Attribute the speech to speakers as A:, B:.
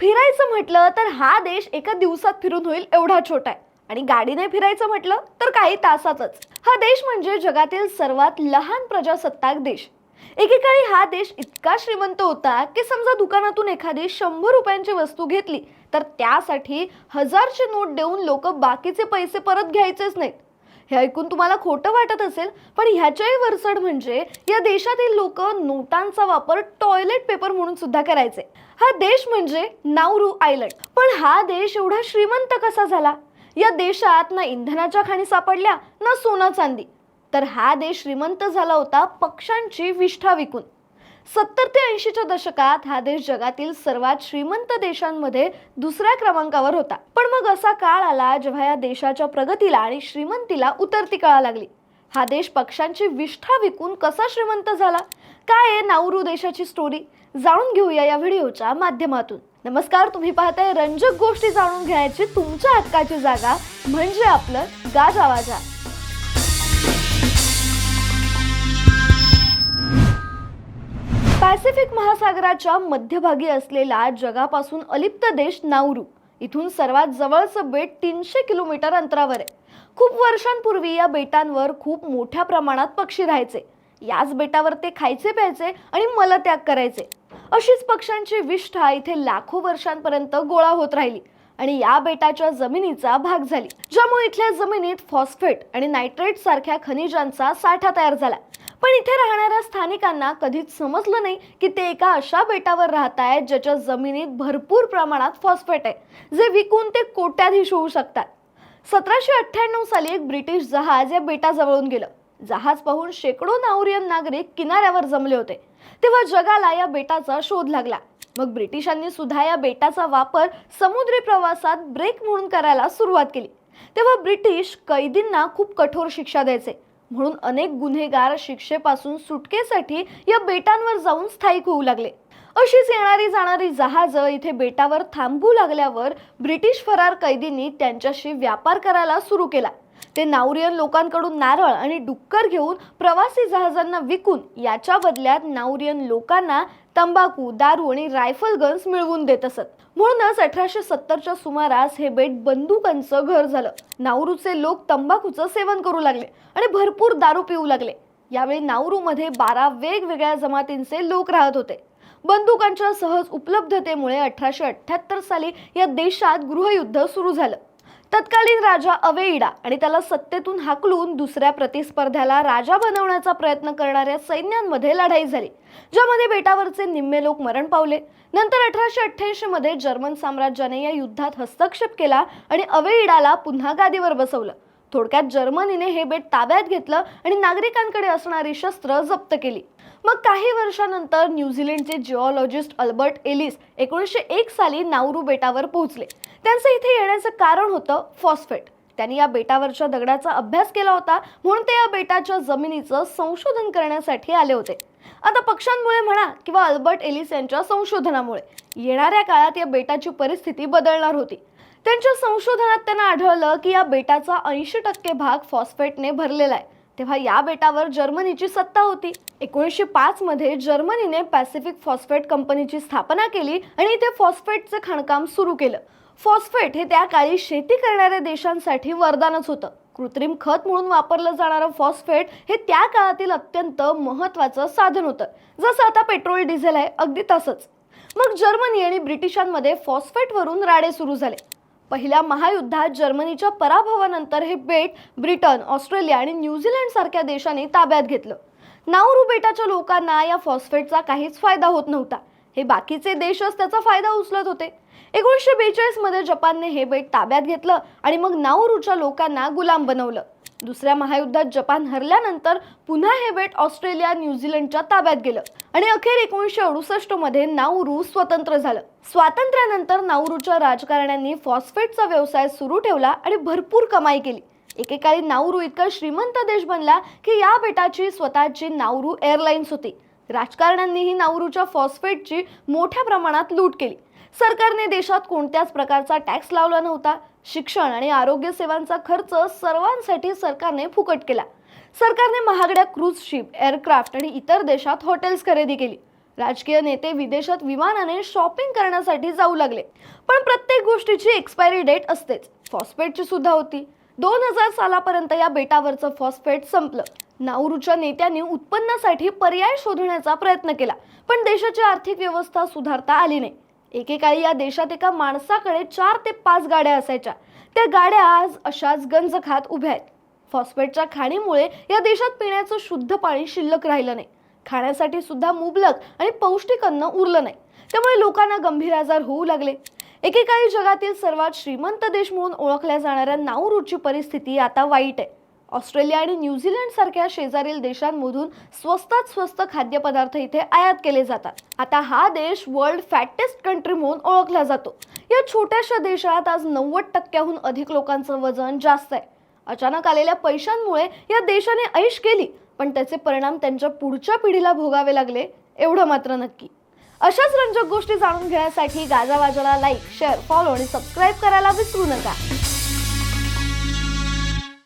A: फिरायचं म्हटलं तर हा देश एका दिवसात फिरून होईल एवढा छोटा आहे. आणि गाडीने फिरायचं म्हटलं तर काही तासातच. हा देश म्हणजे जगातील सर्वात लहान प्रजासत्ताक देश. एकेकाळी हा देश इतका श्रीमंत होता की समजा दुकानातून एखादी शंभर रुपयांची वस्तू घेतली तर त्यासाठी हजारची नोट देऊन लोक बाकीचे पैसे परत घ्यायचेच नाहीत. हे ऐकून तुम्हाला खोटं वाटत असेल पण ह्याच्याही वरचढ म्हणजे या देशातील लोक नोटांचा वापर टॉयलेट पेपर म्हणून सुद्धा करायचे. हा देश म्हणजे नावरू आयलंड पण हा देश एवढा श्रीमंत कसा झाला? या देशात ना इंधनाच्या खाणी सापडल्या ना सोना चांदी. तर हा देश श्रीमंत झाला होता पक्ष्यांची विष्ठा विकून. सत्तर ते ऐंशीच्या दशकात हा देश जगातील सर्वात श्रीमंत देशांमध्ये दुसऱ्या क्रमांकावर होता. पण मग असा काळ आला जेव्हा या देशाच्या प्रगतीला आणि श्रीमंतीला उतरती कळा लागली. हा देश पक्ष्यांची विष्ठा विकून कसा श्रीमंत झाला? काय आहे नाउरू देशाची स्टोरी जाणून घेऊया या व्हिडिओच्या माध्यमातून. नमस्कार तुम्ही पाहताय रंजक गोष्टी जाणून घेण्याची तुमच्या हक्काची जागा म्हणजे आपलं गाजावाजा पॅसिफिक महासागराच्या मध्यभागी असलेला जगापासून अलिप्त देश नाउरू. इथून सर्वात जवळचं बेट तीनशे किलोमीटर अंतरावर आहे. खूप वर्षांपूर्वी या बेटांवर खूप मोठ्या प्रमाणात पक्षी राहायचे. याच बेटावर ते खायचे प्यायचे आणि मलत्याग करायचे. अशीच पक्ष्यांची विष्ठा इथे लाखो वर्षांपर्यंत गोळा होत राहिली आणि या बेटाच्या जमिनीचा भाग झाली. ज्यामुळे इथल्या जमिनीत फॉस्फेट आणि नायट्रेट सारख्या खनिजांचा साठा तयार झाला. पण इथे राहणाऱ्या स्थानिकांना कधीच समजलं नाही की ते एका अशा बेटावर राहत आहेत ज्याच्या जमिनीत भरपूर प्रमाणात फॉस्फेट आहे जे विकून ते कोट्याधीश होऊ शकतात. सतराशे अठ्ठ्याण्णव साली एक ब्रिटिश जहाज या बेटाजवळून गेलं. जहाज पाहून शेकडो नाउरियन नागरिक किनाऱ्यावर जमले होते. तेव्हा जगाला या बेटाचा शोध लागला. मग ब्रिटिशांनी सुद्धा या बेटाचा वापर समुद्री प्रवासात ब्रेक म्हणून करायला सुरुवात केली. तेव्हा ब्रिटिश कैदींना खूप कठोर शिक्षा द्यायचे. म्हणून अनेक गुन्हेगार शिक्षेपासून सुटकेसाठी या बेटांवर जाऊन स्थायिक होऊ लागले. अशीच येणारी जाणारी जहाजं इथे बेटावर थांबू लागल्यावर ब्रिटिश फरार कैदींनी त्यांच्याशी व्यापार करायला सुरू केला. ते नावरियन लोकांकडून नारळ आणि डुक्कर घेऊन प्रवासी जहाजांना विकून याच्या बदल्यात नावरियन लोकांना तंबाखू दारू आणि रायफल गन्स मिळवून देत असत. म्हणूनच अठराशे सत्तरच्या सुमारास हे बेट बंदुकांचं घर झालं. नाउरूचे लोक तंबाखूचं सेवन करू लागले आणि भरपूर दारू पिऊ लागले. यावेळी नाउरूमध्ये बारा वेगवेगळ्या जमातींचे लोक राहत होते. बंदुकांच्या सहज उपलब्धतेमुळे अठराशे अठ्ठ्याहत्तर साली या देशात गृहयुद्ध सुरू झालं. तत्कालीन राजा अवेईडा आणि त्याला सत्तेतून हाकलून दुसऱ्या प्रतिस्पर्ध्याला राजा बनवण्याचा प्रयत्न करणाऱ्या सैन्यांमध्ये लढाई झाली ज्यामध्ये बेटावरचे निम्मे लोक मरण पावले. नंतर अठराशे अठ्ठ्याऐंशी मध्ये जर्मन साम्राज्याने या युद्धात हस्तक्षेप केला आणि अवेईडाला पुन्हा गादीवर बसवलं. थोडक्यात जर्मनीने हे बेट ताब्यात घेतलं आणि नागरिकांकडे असणारी शस्त्र जप्त केली. मग काही वर्षानंतर न्यूझीलंडचे जिओलॉजिस्ट अल्बर्ट एलिस एकोणीसशे एक साली नाउरू बेटावर पोहोचले. त्यांचं इथे येण्याचं कारण होतं फॉस्फेट. त्यांनी या बेटावरच्या दगडाचा अभ्यास केला होता म्हणून ते या बेटाच्या जमिनीचं संशोधन करण्यासाठी आले होते. आता पक्षांमुळे म्हणा किंवा अल्बर्ट एलिस यांच्या संशोधनामुळे येणाऱ्या काळात या बेटाची परिस्थिती बदलणार होती. त्यांच्या संशोधनात त्यांना आढळलं की या बेटाचा ऐंशी टक्के भाग फॉस्फेटने भरलेला आहे. तेव्हा या बेटावर जर्मनीची सत्ता होती. एकोणीसशे पाच मध्ये जर्मनीने पॅसिफिक फॉस्फेट कंपनीची स्थापना केली आणि इथे फॉस्फेटचे खाणकाम सुरू केलं. फॉस्फेट हे त्या काळी शेती करणाऱ्या देशांसाठी वरदानच होतं. कृत्रिम खत म्हणून वापरलं जाणारं फॉस्फेट हे त्या काळातील अत्यंत महत्त्वाचं साधन होतं. जसं आता पेट्रोल डिझेल आहे अगदी तसंच. मग जर्मनी आणि ब्रिटिशांमध्ये फॉस्फेटवरून राडे सुरू झाले. पहिल्या महायुद्धात जर्मनीच्या पराभवानंतर हे बेट ब्रिटन ऑस्ट्रेलिया आणि न्यूझीलंड सारख्या देशांनी ताब्यात घेतलं. नाउरू बेटाच्या लोकांना या फॉस्फेटचा काहीच फायदा होत नव्हता. हे बाकीचे देशच त्याचा फायदा उचलत होते. एकोणीसशे बेचाळीसमध्ये जपानने हे बेट ताब्यात घेतलं आणि मग नाउरूच्या लोकांना गुलाम बनवलं. दुसऱ्या महायुद्धात जपान हरल्यानंतर पुन्हा हे बेट ऑस्ट्रेलिया न्यूझीलंडच्या ताब्यात गेलं. आणि अखेर एकोणीसशे अडुसष्टमध्ये नाउरू स्वतंत्र झालं. स्वातंत्र्यानंतर नाउरूच्या राजकारण्यांनी फॉस्फेटचा व्यवसाय सुरू ठेवला आणि भरपूर कमाई केली. एकेकाळी नाउरू इतका श्रीमंत देश बनला की या बेटाची स्वतःची नाउरू एअरलाइन्स होती. राजकारण्यांनीही नाऊरूच्या फॉस्फेटची मोठ्या प्रमाणात लूट केली. सरकारने देशात कोणत्याच प्रकारचा टॅक्स लावला नव्हता. शिक्षण आणि आरोग्य सेवांचा खर्च सर्वांसाठी सरकारने फुकट केला. सरकारने महागड्या क्रूज शिप एअरक्राफ्ट आणि इतर देशात हॉटेल्स खरेदी केली. राजकीय नेते विदेशात विमानाने शॉपिंग करण्यासाठी जाऊ लागले. पण प्रत्येक गोष्टीची एक्सपायरी डेट असतेच. फॉस्फेटची सुद्धा होती. दोन हजार सालापर्यंत या बेटावरचं फॉस्फेट संपलं. नाऊरूच्या नेत्यांनी उत्पन्नासाठी पर्याय शोधण्याचा प्रयत्न केला पण देशाची आर्थिक व्यवस्था सुधारता आली नाही. एकेकाळी या देशात एका माणसाकडे चार ते पाच गाड्या असायच्या. त्या गाड्या आज अशाच गंज खात उभ्या आहेत. फॉस्फेटच्या खाणीमुळे या देशात पिण्याचं शुद्ध पाणी शिल्लक राहिलं नाही. खाण्यासाठी सुद्धा मुबलक आणि पौष्टिक अन्न उरलं नाही. त्यामुळे लोकांना गंभीर आजार होऊ लागले. एकेकाळी जगातील सर्वात श्रीमंत देश म्हणून ओळखल्या जाणाऱ्या नाऊरूची परिस्थिती आता वाईट आहे. ऑस्ट्रेलिया आणि न्यूझीलंड सारख्या शेजारील देशांमधून स्वस्तात स्वस्त खाद्यपदार्थ इथे आयात केले जातात. आता हा देश वर्ल्ड फॅटेस्ट कंट्री म्हणून ओळखला जातो. या छोट्याशा देशात आज नव्वद टक्क्याहून अधिक लोकांचं वजन जास्त आहे. अचानक आलेल्या पैशांमुळे या देशाने ऐश केली पण त्याचे परिणाम त्यांच्या पुढच्या पिढीला भोगावे लागले एवढं मात्र नक्की. अशाच रंजक गोष्टी जाणून घेण्यासाठी गाजावाजाला लाईक शेअर फॉलो आणि सबस्क्राईब करायला विसरू नका.